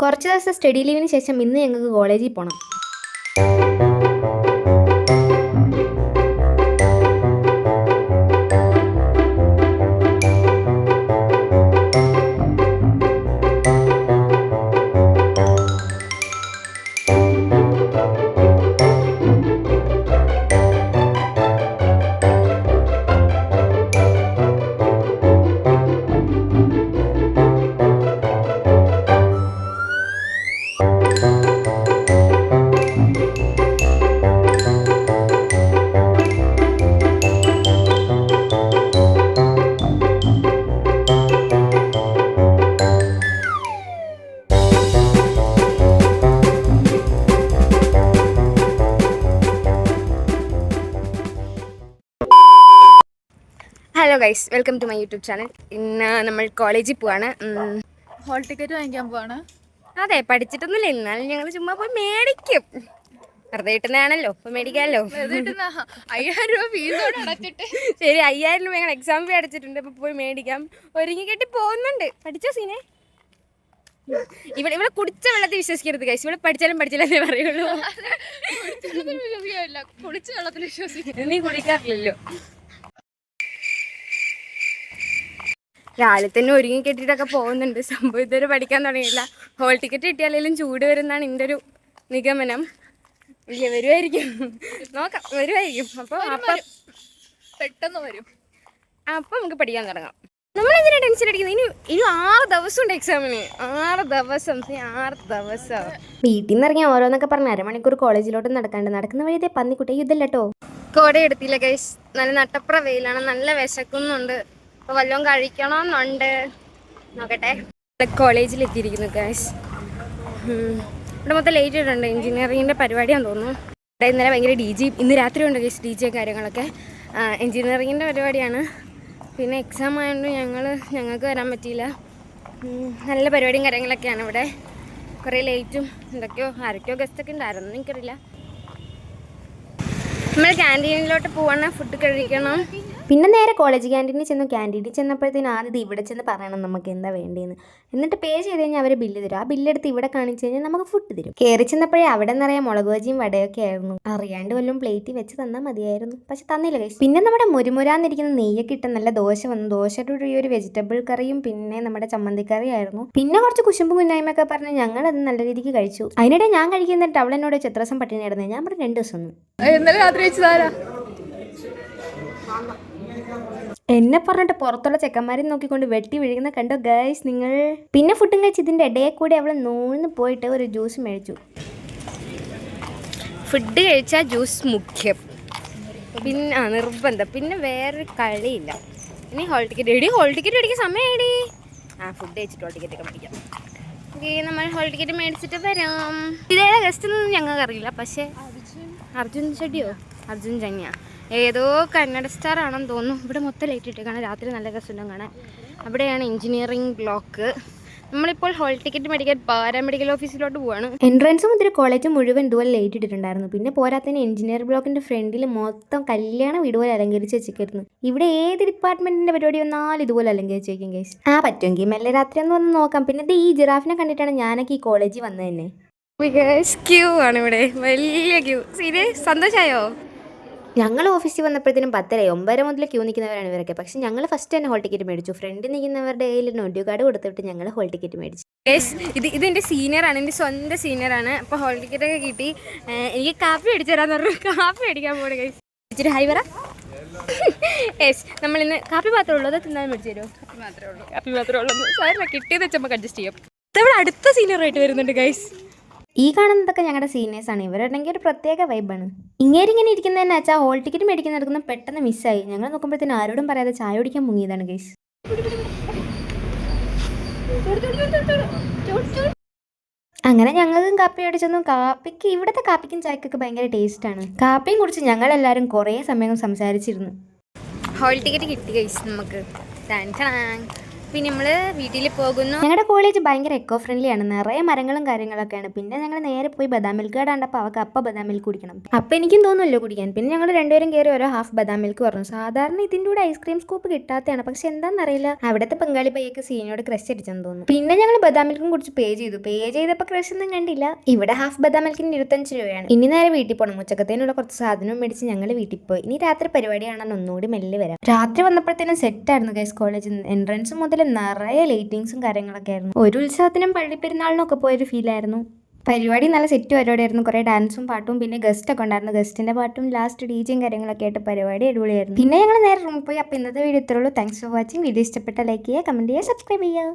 കുറച്ച് ദിവസം സ്റ്റഡി ലീവിന് ശേഷം ഇന്ന് ഞങ്ങൾക്ക് കോളേജിൽ പോകണം hello guys welcome to my YouTube channel ഇന്ന് നമ്മൾ കോളേജിൽ പോവാണ്. ഹോൾ ടിക്കറ്റ് വാങ്ങിക്കാൻ പോവാണ്. അതെ പഠിച്ചിട്ടൊന്നുമില്ല. എന്നാലും ഞങ്ങൾ ചുമ്മാ പോയി മേടിക്കും. വെറുതെ കിട്ടുന്നതാണല്ലോ. ഇപ്പൊ മേടിക്കാമല്ലോ. അയ്യായിരം രൂപ ഫീസ് അടച്ചിട്ട്. ശരി അയ്യായിരം രൂപ ഞങ്ങൾ എക്സാം ഫീ അടച്ചിട്ടുണ്ട്. അപ്പൊ പോയി മേടിക്കാം. ഒരുങ്ങി കെട്ടി പോകുന്നുണ്ട്. പഠിച്ചോ സീനെ? ഇവിടെ ഇവിടെ കുടിച്ച വെള്ളത്തിൽ വിശ്വസിക്കരുത് കൈസ് ഇവിടെ പഠിച്ചാലും പഠിച്ചില്ലെന്നേ പറയുള്ളൂ. കുടിച്ച വെള്ളത്തിൽ വിശ്വസിക്കും നീ കുടിക്കാറില്ലല്ലോ. രാവിലെ തന്നെ ഒരുങ്ങി കെട്ടിയിട്ടൊക്കെ പോകുന്നുണ്ട്. സംഭവം ഇതുവരെ പഠിക്കാൻ തുടങ്ങിയില്ല ഹോൾ ടിക്കറ്റ് കിട്ടിയാലും ചൂട് വരുന്നതാണ് എന്റെ ഒരു നിഗമനം. ഇല്ല വരുമായിരിക്കും നോക്കാം വരുമായിരിക്കും. അപ്പോൾ അപ്പം പെട്ടെന്ന് വരും. അപ്പം നമുക്ക് പഠിക്കാൻ തുടങ്ങാം. നമ്മൾ നമ്മളെന്തിനാ ടെൻഷൻ അടിക്കുന്നത്? ഇനി ഇനി ആറ് ദിവസം ഉണ്ട് എക്സാമിന് ആറ് ദിവസം ആറ് ദിവസം. വീട്ടിൽ നിന്ന് ഇറങ്ങി ഓരോന്നൊക്കെ പറഞ്ഞ അരമണിക്കൂർ കോളേജിലോട്ട് നടക്കാണ്ട് നടക്കുന്ന വഴി പന്നിക്കുട്ടി യുദ്ധല്ല കേട്ടോ കോട എടുത്തില്ല ഗൈസ് നല്ല നട്ടപ്ര വെയിലാണ്. നല്ല വിശക്കുന്നുണ്ട്. അപ്പോൾ വല്ലതും കഴിക്കണമെന്നുണ്ട് നോക്കട്ടെ. കോളേജിൽ എത്തിയിരിക്കുന്നു ഗൈസ് ഇവിടെ മൊത്തം ലേറ്റ് ഇട്ടുണ്ട് എഞ്ചിനീയറിങ്ങിന്റെ പരിപാടിയാന്ന് തോന്നുന്നു. ഇവിടെ ഇന്നലെ ഭയങ്കര ഡി ജി ഇന്ന് രാത്രി ഉണ്ട് ഗൈസ് ഡി ജി കാര്യങ്ങളൊക്കെ. എഞ്ചിനീയറിങ്ങിന്റെ പരിപാടിയാണ്. പിന്നെ എക്സാം ആയതുകൊണ്ട് ഞങ്ങൾ ഞങ്ങൾക്ക് വരാൻ പറ്റിയില്ല. നല്ല പരിപാടിയും കാര്യങ്ങളൊക്കെയാണ് ഇവിടെ. കുറേ ലേറ്റും എന്തൊക്കെയോ ആരൊക്കെയോ ഗസ്റ്റൊക്കെ ഉണ്ടായിരുന്നു എനിക്കറിയില്ല. നമ്മൾ ക്യാന്റീനിലോട്ട് പോവാണ് ഫുഡ് കഴിക്കണം. പിന്നെ നേരെ കോളേജ് ക്യാന്റീനിൽ ചെന്നു. ക്യാന്റീനിൽ ചെന്നപ്പോഴത്തേന് ആദ്യം ഇവിടെ ചെന്ന് പറയണം നമുക്ക് എന്താ വേണ്ടതെന്ന് എന്നിട്ട് പേ ചെയ്ത് കഴിഞ്ഞാൽ അവർ ബില്ല് തരും. ആ ബില്ലെടുത്ത് ഇവിടെ കാണിച്ചു കഴിഞ്ഞാൽ നമുക്ക് ഫുഡ് തരും. കയറി ചെന്നപ്പോഴേ അവിടെ നിറയെ മുളക് ബജിയും വടയൊക്കെ ആയിരുന്നു. അറിയാണ്ട് വല്ലതും പ്ലേറ്റിൽ വെച്ച് തന്നാൽ മതിയായിരുന്നു. പക്ഷെ തന്നില്ല കഴിച്ചു പിന്നെ നമ്മുടെ മുരുമുരാന്നിരിക്കുന്ന നെയ്യൊക്കെ ഇട്ട നല്ല ദോശ വന്നു. ദോശയുടെ ഈ ഒരു വെജിറ്റബിൾ കറിയും പിന്നെ നമ്മുടെ ചമ്മന്തിക്കറി ആയിരുന്നു. പിന്നെ കുറച്ച് കുശുമ്പ് കുന്നായ്മയൊക്കെ പറഞ്ഞ് ഞങ്ങൾ അത് നല്ല രീതിക്ക് കഴിച്ചു. അതിനിടെ ഞാൻ കഴിക്കുന്നിട്ട് അവൾ എന്നോട് ചിത്രസം പട്ടിണി ആയിരുന്നു ഞാൻ പറഞ്ഞു രണ്ട് ദിവസം ഇന്നലെ രാത്രി വെച്ചതാരാ എന്നെ പറഞ്ഞിട്ട് പുറത്തുള്ള ചെക്കന്മാരെ നോക്കിക്കൊണ്ട് വെട്ടി വിഴുകുന്ന കണ്ടോ ഗൈസ് നിങ്ങൾ പിന്നെ ഫുഡും കഴിച്ച് ഇതിന്റെ ഇടയിൽ കൂടി അവൾ നൂന്ന് പോയിട്ട് ഒരു ജ്യൂസ് മേടിച്ചു. ഫുഡ് കഴിച്ചാൽ ജ്യൂസ് മുഖ്യം. പിന്നെ ആ നിർബന്ധം. പിന്നെ വേറൊരു കളിയില്ല. ഇനി ഹോൾ ടിക്കറ്റ് എടി ഹോൾ ടിക്കറ്റ് മേടിക്കാൻ സമയമായിടി ആ ഫുഡ് കഴിച്ചിട്ട് ഹോൾ ടിക്കറ്റ് ഒക്കെ മേടിക്കാം. ഓക്കെ നമ്മൾ ഹോൾ ടിക്കറ്റ് മേടിച്ചിട്ട് വരാം. ഇതേ ഗസ്റ്റ് ഒന്നും ഞങ്ങൾക്ക് അറിയില്ല പക്ഷേ അർജുൻ. ചെടിയോ? അർജുൻ ജന്യ ഏതോ കന്നഡ സ്റ്റാർ ആണെന്ന് തോന്നുന്നു. ഇവിടെ മൊത്തം ലൈറ്റ് ഇട്ടേക്കാണ് രാത്രി നല്ല രസമുണ്ടാകും കാണാൻ. അവിടെയാണ് എഞ്ചിനീയറിംഗ് ബ്ലോക്ക് നമ്മളിപ്പോൾ ഹോൾ ടിക്കറ്റ് മേടിക്കാൻ പാരാമെഡിക്കൽ ഓഫീസിലോട്ട് പോവാണ്. എൻട്രൻസ് മുതൽ കോളേജ് മുഴുവൻ ഇതുപോലെ ലൈറ്റ് ഇട്ടിട്ടുണ്ടായിരുന്നു. പിന്നെ പോരാത്തതിന് എഞ്ചിനീയർ ബ്ലോക്കിന്റെ ഫ്രണ്ടിൽ മൊത്തം കല്യാണ വീട് പോലെ അലങ്കരിച്ച് വെച്ചിരിക്കുന്നു ഇവിടെ ഏത് ഡിപ്പാർട്ട്മെന്റിന്റെ പരിപാടി വന്നാലും ഇതുപോലെ അലങ്കരിച്ച് വെക്കും കേസ് ആ പറ്റുമെങ്കിൽ മെല്ലെ രാത്രി ഒന്ന് വന്ന് നോക്കാം. പിന്നെ ഇത് ഈ ജിറാഫിനെ കണ്ടിട്ടാണ് ഞാനൊക്കെ ഈ കോളേജിൽ വന്നത് തന്നെ. ക്യൂ ആണ് ഇവിടെ. വലിയ ക്യൂ സീരിയസ് സന്തോഷമായോ ഞങ്ങൾ ഓഫീസിൽ വന്നപ്പോഴത്തേനും പത്തര ഒമ്പതര മുതൽ ക്യൂ നിൽക്കുന്നവരാണ് ഇവരൊക്കെ. പക്ഷെ ഞങ്ങൾ ഫസ്റ്റ് തന്നെ ഹോൾ ടിക്കറ്റ് മേടിച്ചു. ഫ്രണ്ട് നിൽക്കുന്നവരുടെ കയ്യിൽ നോട്യൂ കാർഡ് കൊടുത്തിട്ട് ഞങ്ങൾ ഹോൾ ടിക്കറ്റ് മേടിച്ചു. ഇത് ഇത് എന്റെ സീനിയറാണ് എന്റെ സ്വന്തം സീനിയറാണ് അപ്പോൾ ഹോൾ ടിക്കറ്റ് ഒക്കെ കിട്ടി. എനിക്ക് കാപ്പി അടിച്ചു തരാന്ന് പറഞ്ഞു. കാപ്പി അടിക്കാൻ പോണേ ഗൈസ് ഇച്ചിരി ഹൈ പറ. യെസ് നമ്മളിന്ന് കാപ്പി മാത്രമേ ഉള്ളൂ. അത് തിന്നാൻ മേടിച്ചു തരുമോ? കാപ്പി മാത്രമേ ഉള്ളൂ. കാപ്പി മാത്രമേ ഉള്ളൂ. സാറിന് കിട്ടിയത് വെച്ച് നമുക്ക് അഡ്ജസ്റ്റ് ചെയ്യാം. നമ്മൾ അടുത്ത സീനിയറായിട്ട് വരുന്നുണ്ട് ഗൈസ് ഈ കാണുന്നതൊക്കെ ഞങ്ങളുടെ സീനിയേഴ്സാണ് ഇവരുണ്ടെങ്കിൽ ഒരു പ്രത്യേക വൈബാണ് ഇങ്ങേരിങ്ങനെ ഇരിക്കുന്നതെന്ന് വെച്ചാൽ ഹോൾ ടിക്കറ്റ് മേടിക്കാൻ നടക്കുന്ന പെട്ടെന്ന് മിസ്സായി ഞങ്ങൾ നോക്കുമ്പോഴത്തേന് ആരോടും പറയാതെ ചായ കുടിക്കാൻ മുങ്ങിയതാണ് ഗൈസ് അങ്ങനെ ഞങ്ങൾക്കും കാപ്പി അടിച്ചൊന്നു. കാപ്പിക്ക് ഇവിടുത്തെ കാപ്പിക്കും ചായക്കൊക്കെ ഭയങ്കര ആണ്. കാപ്പിയും കുറിച്ച് ഞങ്ങളെല്ലാവരും കുറേ സമയം സംസാരിച്ചിരുന്നു. ഹോൾ ടിക്കറ്റ് കിട്ടി ഗൈസ് നമുക്ക്. പിന്നെ നമ്മൾ വീട്ടിൽ പോകുന്നു. ഞങ്ങളുടെ കോളേജ് ഭയങ്കര എക്കോ ഫ്രണ്ട്ലി ആണ്. നിറയെ മരങ്ങളും കാര്യങ്ങളൊക്കെയാണ്. പിന്നെ ഞങ്ങൾ നേരെ പോയി ബദാം മിൽക്ക് കണ്ടപ്പോൾ അവൾക്ക് അപ്പം ബദാം മിൽക്ക് കുടിക്കണം. അപ്പം എനിക്കും തോന്നുമല്ലോ കുടിക്കാൻ. പിന്നെ ഞങ്ങൾ രണ്ടുപേരും കയറി ഓരോ ഹാഫ് ബദാം മിൽക്ക് പറഞ്ഞു. സാധാരണ ഇതിന്റെ കൂടെ ഐസ്ക്രീം സ്കൂപ്പ് കിട്ടാത്തതാണ്. പക്ഷെ എന്താണെന്നറിയില്ല അവിടുത്തെ പങ്കാളി പയ്യക്ക് സീനോട് ക്രഷ് അടിച്ചെന്ന് തോന്നുന്നു. പിന്നെ ഞങ്ങൾ ബദാം മിൽക്കും കുറിച്ച് പേ ചെയ്തു. പേ ചെയ്തപ്പോൾ ക്രഷ് ഒന്നും കണ്ടില്ല. ഇവിടെ ഹാഫ് ബദാം മിൽക്കിന് ഇരുപത്തഞ്ച് രൂപയാണ്. ഇനി നേരെ വീട്ടിൽ പോകണം ഉച്ചക്കത്തേനുള്ള കുറച്ച് സാധനവും മേടിച്ച് ഞങ്ങൾ വീട്ടിൽ പോയി. ഇനി രാത്രി പരിപാടിയാണെന്ന് ഒന്നുകൂടി മെല്ലെ വരാം. രാത്രി വന്നപ്പോഴത്തേനും സെറ്റ് ആയിരുന്നു ഗൈസ് കോളേജ് എൻട്രൻസ് മുതൽ നിറയെ ലൈറ്റിങ്സും കാര്യങ്ങളൊക്കെ ആയിരുന്നു. ഒരു ഉത്സവത്തിനും പള്ളിപ്പെരുന്നാളിനും ഒക്കെ പോയൊരു ഫീൽ ആയിരുന്നു. പരിപാടി നല്ല സെറ്റ് പരിപാടിയായിരുന്നു കുറേ ഡാൻസും പാട്ടും പിന്നെ ഗസ്റ്റ് ഒക്കെ ഉണ്ടായിരുന്നു. ഗസ്റ്റിന്റെ പാട്ടും ലാസ്റ്റ് ഡിജയും കാര്യങ്ങളൊക്കെ ആയിട്ട് പരിപാടി അടിപൊളിയായിരുന്നു. പിന്നെ ഞങ്ങൾ നേരെ റൂം പോയി. അപ്പോൾ ഇന്നത്തെ വീഡിയോ ഇത്രയുള്ളൂ താങ്ക്സ് ഫോർ വാച്ചിങ് വീഡിയോ ഇഷ്ടപ്പെട്ട ലൈക്ക് ചെയ്യുക കമന്റ് ചെയ്യുക സബ്സ്ക്രൈബ് ചെയ്യുക.